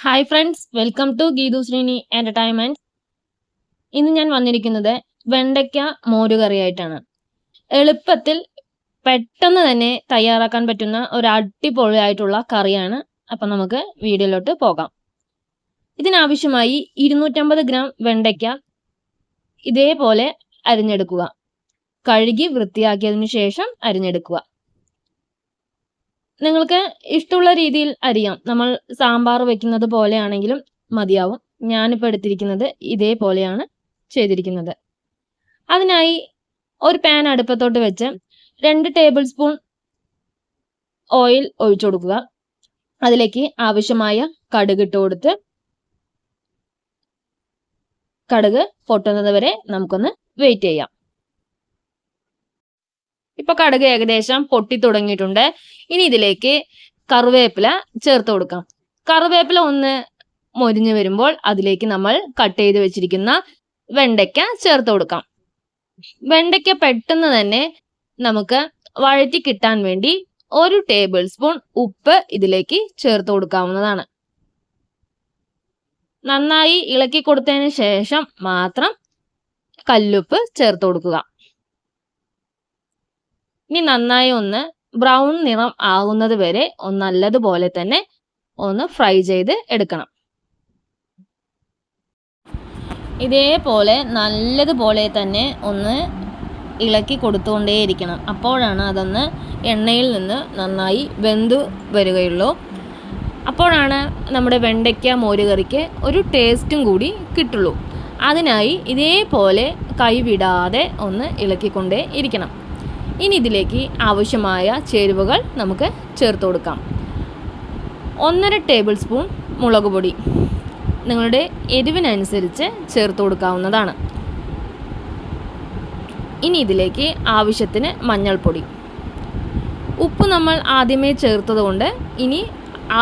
Hi friends welcome to Geethu Sreeni entertainment ഇന്ന് ഞാൻ വന്നിരിക്കുന്നത് വെണ്ടയ്ക്ക മോരുകറിയായിട്ടാണ്. എളുപ്പത്തിൽ പെട്ടെന്ന് തന്നെ തയ്യാറാക്കാൻ പറ്റുന്ന ഒരു അടിപൊളിയായിട്ടുള്ള കറിയാണ്. അപ്പം നമുക്ക് വീഡിയോയിലോട്ട് പോകാം. ഇതിനാവശ്യമായി ഇരുന്നൂറ്റമ്പത് ഗ്രാം വെണ്ടയ്ക്ക ഇതേപോലെ അരിഞ്ഞെടുക്കുക. കഴുകി വൃത്തിയാക്കിയതിനു ശേഷം അരിഞ്ഞെടുക്കുക. നിങ്ങൾക്ക് ഇഷ്ടമുള്ള രീതിയിൽ അരിയാം. നമ്മൾ സാമ്പാർ വെക്കുന്നത് പോലെയാണെങ്കിലും മതിയാവും. ഞാനിപ്പോൾ എടുത്തിരിക്കുന്നത് ഇതേപോലെയാണ് ചെയ്തിരിക്കുന്നത്. അതിനായി ഒരു പാൻ അടുപ്പത്തോട്ട് വെച്ച് രണ്ട് ടേബിൾ സ്പൂൺ ഓയിൽ ഒഴിച്ചു കൊടുക്കുക. അതിലേക്ക് ആവശ്യമായ കടുക് ഇട്ട് കൊടുത്ത് കടുക് പൊട്ടുന്നത് വരെ നമുക്കൊന്ന് വെയിറ്റ് ചെയ്യാം. ഇപ്പൊ കടുക് ഏകദേശം പൊട്ടി തുടങ്ങിയിട്ടുണ്ട്. ഇനി ഇതിലേക്ക് കറുവേപ്പില ചേർത്ത് കൊടുക്കാം. കറുവേപ്പില ഒന്ന് മൊരിഞ്ഞു വരുമ്പോൾ അതിലേക്ക് നമ്മൾ കട്ട് ചെയ്ത് വെച്ചിരിക്കുന്ന വെണ്ടയ്ക്ക ചേർത്ത് കൊടുക്കാം. വെണ്ടയ്ക്ക പെട്ടെന്ന് തന്നെ നമുക്ക് വഴറ്റി കിട്ടാൻ വേണ്ടി ഒരു ടേബിൾ സ്പൂൺ ഉപ്പ് ഇതിലേക്ക് ചേർത്ത് കൊടുക്കാവുന്നതാണ്. നന്നായി ഇളക്കി കൊടുത്തതിന് ശേഷം മാത്രം കല്ലുപ്പ് ചേർത്ത് കൊടുക്കുക. ഇനി നന്നായി ഒന്ന് ബ്രൗൺ നിറം ആകുന്നത് വരെ ഒന്ന് നല്ലതുപോലെ തന്നെ ഒന്ന് ഫ്രൈ ചെയ്ത് എടുക്കണം. ഇതേപോലെ നല്ലതുപോലെ തന്നെ ഒന്ന് ഇളക്കി കൊടുത്തുകൊണ്ടേയിരിക്കണം. അപ്പോഴാണ് അതൊന്ന് എണ്ണയിൽ നിന്ന് നന്നായി വെന്തു വരികയുള്ളൂ. അപ്പോഴാണ് നമ്മുടെ വെണ്ടയ്ക്ക മോരുകറിക്ക് ഒരു ടേസ്റ്റും കൂടി കിട്ടുള്ളൂ. അതിനായി ഇതേപോലെ കൈവിടാതെ ഒന്ന് ഇളക്കിക്കൊണ്ടേ ഇരിക്കണം ഇനി ഇതിലേക്ക് ആവശ്യമായ ചേരുവകൾ നമുക്ക് ചേർത്ത് കൊടുക്കാം. ഒന്നര ടേബിൾ സ്പൂൺ മുളക് പൊടി. നിങ്ങളുടെ എരിവിനനുസരിച്ച് ചേർത്ത് കൊടുക്കാവുന്നതാണ്. ഇനി ഇതിലേക്ക് ആവശ്യത്തിന് മഞ്ഞൾപ്പൊടി. ഉപ്പ് നമ്മൾ ആദ്യമേ ചേർത്തതുകൊണ്ട് ഇനി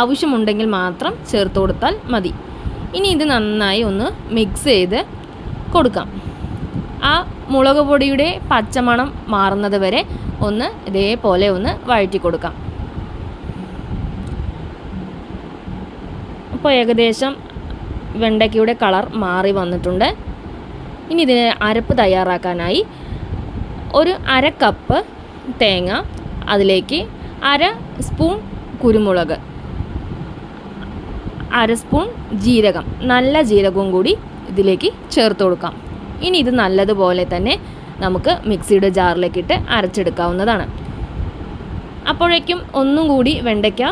ആവശ്യമുണ്ടെങ്കിൽ മാത്രം ചേർത്ത് കൊടുത്താൽ മതി. ഇനി ഇത് നന്നായി ഒന്ന് മിക്സ് ചെയ്ത് കൊടുക്കാം. ആ മുളക് പൊടിയുടെ പച്ചമണം മാറുന്നത് വരെ ഒന്ന് ഇതേപോലെ ഒന്ന് വഴറ്റി കൊടുക്കാം. അപ്പോൾ ഏകദേശം വെണ്ടയ്ക്കയുടെ കളർ മാറി വന്നിട്ടുണ്ട്. ഇനി ഇതിന് അരപ്പ് തയ്യാറാക്കാനായി ഒരു അര കപ്പ് തേങ്ങ അതിലേക്ക് അര സ്പൂൺ കുരുമുളക് അര സ്പൂൺ ജീരകം നല്ല ജീരകവും കൂടി ഇതിലേക്ക് ചേർത്ത് കൊടുക്കാം. ഇനി ഇത് നല്ലതുപോലെ തന്നെ നമുക്ക് മിക്സിയുടെ ജാറിലേക്ക് ഇട്ട് അരച്ചെടുക്കാവുന്നതാണ്. അപ്പോഴേക്കും ഒന്നും കൂടി വെണ്ടയ്ക്ക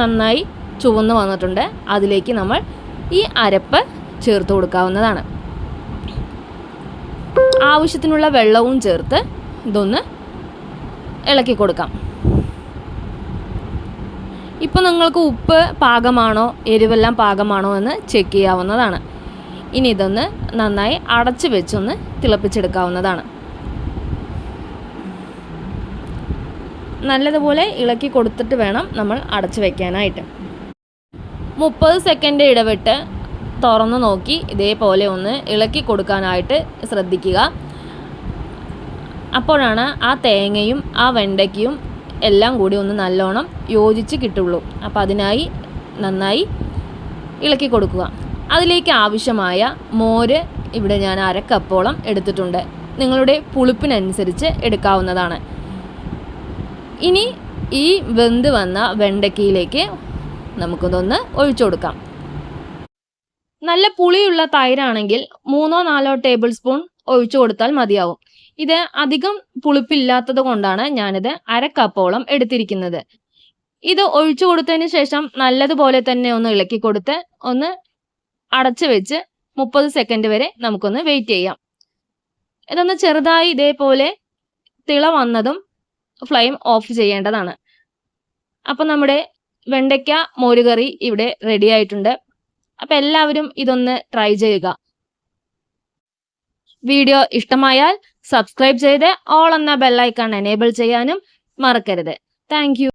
നന്നായി ചുവന്ന് വന്നിട്ടുണ്ട്. അതിലേക്ക് നമ്മൾ ഈ അരപ്പ് ചേർത്ത് കൊടുക്കാവുന്നതാണ്. ആവശ്യത്തിനുള്ള വെള്ളവും ചേർത്ത് ഇതൊന്ന് ഇളക്കി കൊടുക്കാം. ഇപ്പോൾ നിങ്ങൾക്ക് ഉപ്പ് പാകമാണോ എരിവെല്ലാം പാകമാണോ എന്ന് ചെക്ക് ചെയ്യാവുന്നതാണ്. ഇനി ഇതൊന്ന് നന്നായി അടച്ചു വെച്ചൊന്ന് തിളപ്പിച്ചെടുക്കാവുന്നതാണ്. നല്ലതുപോലെ ഇളക്കി കൊടുത്തിട്ട് വേണം നമ്മൾ അടച്ചു വെക്കാനായിട്ട്. മുപ്പത് സെക്കൻഡ് ഇടവിട്ട് തുറന്നു നോക്കി ഇതേപോലെ ഒന്ന് ഇളക്കി കൊടുക്കാനായിട്ട് ശ്രദ്ധിക്കുക. അപ്പോഴാണ് ആ തേങ്ങയും ആ വെണ്ടയ്ക്കയും എല്ലാം കൂടി ഒന്ന് നല്ലോണം യോജിച്ച് കിട്ടുള്ളൂ. അപ്പോൾ അതിനായി നന്നായി ഇളക്കി കൊടുക്കുക. അതിലേക്ക് ആവശ്യമായ മോര് ഇവിടെ ഞാൻ അരക്കപ്പോളം എടുത്തിട്ടുണ്ട്. നിങ്ങളുടെ പുളിപ്പിനനുസരിച്ച് എടുക്കാവുന്നതാണ്. ഇനി ഈ വെന്ത് വന്ന വെണ്ടയ്ക്കയിലേക്ക് നമുക്കിതൊന്ന് ഒഴിച്ചു കൊടുക്കാം. നല്ല പുളിയുള്ള തൈരാണെങ്കിൽ മൂന്നോ നാലോ ടേബിൾ സ്പൂൺ ഒഴിച്ചു കൊടുത്താൽ മതിയാവും. ഇത് അധികം പുളിപ്പില്ലാത്തത് കൊണ്ടാണ് ഞാനിത് അരക്കപ്പോളം എടുത്തിരിക്കുന്നത്. ഇത് ഒഴിച്ചു കൊടുത്തതിന് ശേഷം നല്ലതുപോലെ തന്നെ ഒന്ന് ഇളക്കി കൊടുത്ത് ഒന്ന് അടച്ചു വെച്ച് മുപ്പത് സെക്കൻഡ് വരെ നമുക്കൊന്ന് വെയിറ്റ് ചെയ്യാം. ഇതൊന്ന് ചെറുതായി ഇതേപോലെ തിള വന്നതും ഫ്ലെയിം ഓഫ് ചെയ്യേണ്ടതാണ്. അപ്പം നമ്മുടെ വെണ്ടയ്ക്ക മോരുകറി ഇവിടെ റെഡി ആയിട്ടുണ്ട്. അപ്പം എല്ലാവരും ഇതൊന്ന് ട്രൈ ചെയ്യുക. വീഡിയോ ഇഷ്ടമായാൽ സബ്സ്ക്രൈബ് ചെയ്ത് ഓൾ എന്ന ബെല്ലൈക്കൺ എനേബിൾ ചെയ്യാനും മറക്കരുത്. താങ്ക്